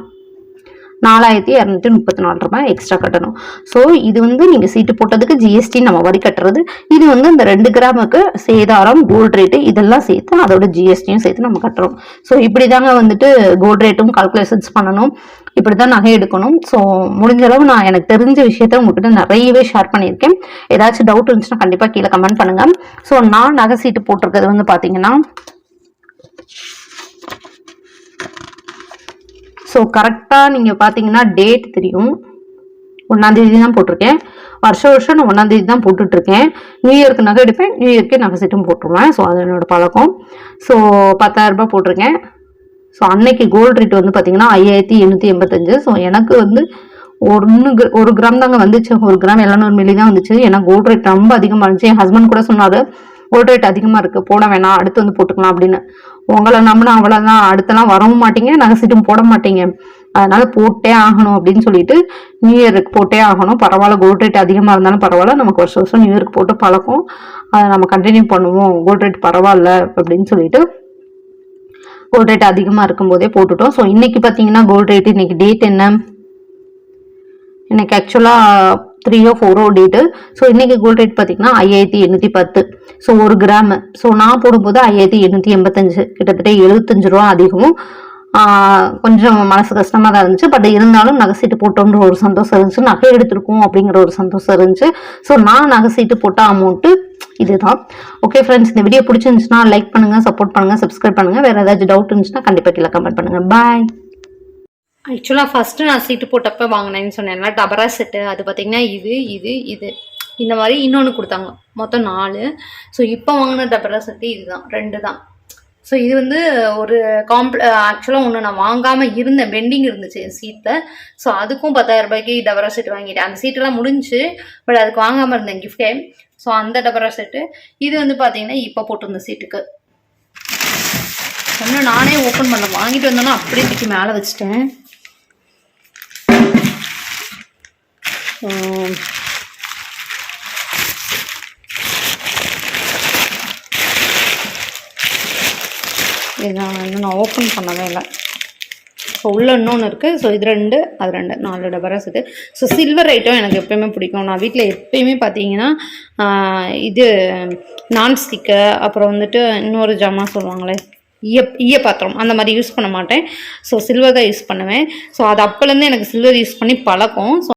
நாலாயிரத்தி இரநூத்தி முப்பத்தி நாலு ரூபாய் எக்ஸ்ட்ரா கட்டணும். ஸோ இது வந்து நீங்கள் சீட்டு போட்டதுக்கு ஜிஎஸ்டி நம்ம வரி கட்டுறது. இது வந்து இந்த ரெண்டு கிராமுக்கு சேதாரம் கோல்ட் ரேட்டு இதெல்லாம் சேர்த்து அதோட ஜிஎஸ்டியும் சேர்த்து நம்ம கட்டுறோம். ஸோ இப்படி தாங்க வந்துட்டு கோல்ட் ரேட்டும் கால்குலேஷன்ஸ் பண்ணணும். இப்படி தான் நகை எடுக்கணும். ஸோ முடிஞ்ச அளவு நான் எனக்கு தெரிஞ்ச விஷயத்த உங்ககிட்ட நிறையவே ஷேர் பண்ணியிருக்கேன். ஏதாச்சும் டவுட் இருந்துச்சுன்னா கண்டிப்பாக கீழே கமெண்ட் பண்ணுங்கள் ஸோ நான் நகை சீட்டு போட்டிருக்கிறது வந்து பார்த்தீங்கன்னா ஸோ கரெக்டாக நீங்கள் பார்த்தீங்கன்னா டேட் தெரியும். ஒன்றாந்தேதி தான் போட்டிருக்கேன். வருஷ வருஷம் நான் ஒன்றாந்தேதி தான் போட்டுட்ருக்கேன். நியூ இயர்க்கு நகை எடுப்பேன். நியூ இயர்க்கே நகை செட்டும் போட்டுருவேன். ஸோ அது என்னோடய பழக்கம். ஸோ பத்தாயிரரூபா போட்டிருக்கேன். ஸோ அன்னைக்கு கோல்டு ரேட் வந்து பார்த்தீங்கன்னா ஐயாயிரத்தி எண்ணூற்றி எண்பத்தஞ்சு. ஸோ எனக்கு வந்து ஒன்று ஒரு கிராம் தாங்க வந்துச்சு. ஒரு கிராம் எழுநூறு மில்லி தான் வந்துச்சு. ஏன்னா கோல்டு ரேட் ரொம்ப அதிகமாக இருந்துச்சு. என் ஹஸ்பண்ட் கூட சொன்னார் கோல்டு ரேட் அதிகமாக இருக்குது போட வேணாம் அடுத்து வந்து போட்டுக்கலாம் அப்படின்னு. உங்களை நம்பினா அவ்வளோதான் அடுத்தலாம் வரவும் மாட்டீங்க. நகைச்சிட்டும் போட மாட்டீங்க. அதனால போட்டே ஆகணும் அப்படின்னு சொல்லிட்டு நியூ இயருக்கு போட்டே ஆகணும். பரவாயில்ல கோல்ட் ரேட் அதிகமாக இருந்தாலும் பரவாயில்ல. நமக்கு வருஷம் வருஷம் நியூ இயருக்கு போட்டு பழக்கம். அதை நம்ம கண்டினியூ பண்ணுவோம். கோல்ட் ரேட் பரவாயில்ல அப்படின்னு சொல்லிட்டு கோல்ட் ரேட் அதிகமாக இருக்கும்போதே போட்டுட்டோம். ஸோ இன்னைக்கு பார்த்தீங்கன்னா கோல்ட் ரேட் இன்னைக்கு டேட் என்ன? எனக்கு ஆக்சுவலாக த்ரீயோ ஃபோரோ டீட்டெயில் ஸோ இன்றைக்கி கோல்ட் ரேட் பார்த்தீங்கன்னா ஐயாயிரத்தி எண்ணூற்றி பத்து. ஸோ ஒரு கிராமு ஸோ நான் போடும்போது ஐயாயிரத்தி எண்ணூற்றி எண்பத்தஞ்சு. கிட்டத்தட்ட எழுபத்தஞ்சு ரூபா அதிகமும் கொஞ்சம் மனசு கஷ்டமாக தான் இருந்துச்சு. பட் இருந்தாலும் நகை சீட்டு போட்டோன்ற ஒரு சந்தோஷம் இருந்துச்சு. நகை எடுத்திருக்கோம் அப்படிங்கிற ஒரு சந்தோஷம் இருந்துச்சு. ஸோ நான் நகை சீட்டு போட்ட அமௌண்ட்டு இதுதான். ஓகே ஃப்ரெண்ட்ஸ் இந்த வீடியோ பிடிச்சிருந்துச்சுன்னா லைக் பண்ணுங்கள் சப்போர்ட் பண்ணுங்கள் சப்ஸ்கிரைப் பண்ணுங்க. வேறு ஏதாச்சும் டவுட் இருந்துச்சுன்னா கண்டிப்பாக கீழே கமெண்ட் பண்ணுங்கள் பாய் ஆக்சுவலாக ஃபஸ்ட்டு நான் சீட்டு போட்டப்ப வாங்கினேன்னு சொன்னேன்ல டபரா செட்டு அது பார்த்திங்கன்னா இது இது இது. இந்த மாதிரி இன்னொன்று கொடுத்தாங்க. மொத்தம் நாலு. ஸோ இப்போ வாங்கின டபரா செட்டு இதுதான். ரெண்டு தான் ஸோ இது வந்து ஒரு காம்ப்ள ஆக்சுவலாக ஒன்று நான் வாங்காமல் இருந்தேன். பெண்டிங் இருந்துச்சு என் சீட்டில் ஸோ அதுக்கும் பத்தாயிரம் ரூபாய்க்கு டபரா செட் வாங்கிட்டேன். அந்த சீட்டெல்லாம் முடிஞ்சு பட் அதுக்கு வாங்காமல் இருந்தேன். கிஃப்டே ஸோ அந்த டபரா செட்டு இது வந்து பார்த்தீங்கன்னா இப்போ போட்டிருந்த சீட்டுக்கு ஒன்று நானே ஓப்பன் பண்ண வாங்கிட்டு வந்தோன்னா அப்படியே தூக்கி மேலே வச்சுட்டேன். Um, இது நான் இன்னும் நான் ஓப்பன் பண்ணவே இல்லை. ஸோ உள்ளே இன்னொன்று இருக்குது ஸோ இது ரெண்டு அது ரெண்டு. நாலு டபராஸ் இருக்குது. ஸோ சில்வர் ஐட்டம் எனக்கு எப்பயுமே பிடிக்கும். நான் வீட்டில் எப்பயுமே பார்த்தீங்கன்னா இது நான்ஸ்டிக்கு அப்புறம் வந்துட்டு இன்னொரு ஜாமான் சொல்லுவாங்களே ஈய ஈய பாத்திரம். அந்த மாதிரி யூஸ் பண்ண மாட்டேன். ஸோ சில்வர் தான் யூஸ் பண்ணுவேன். ஸோ அது அப்போலேருந்து எனக்கு சில்வர் யூஸ் பண்ணி பழக்கம். ஸோ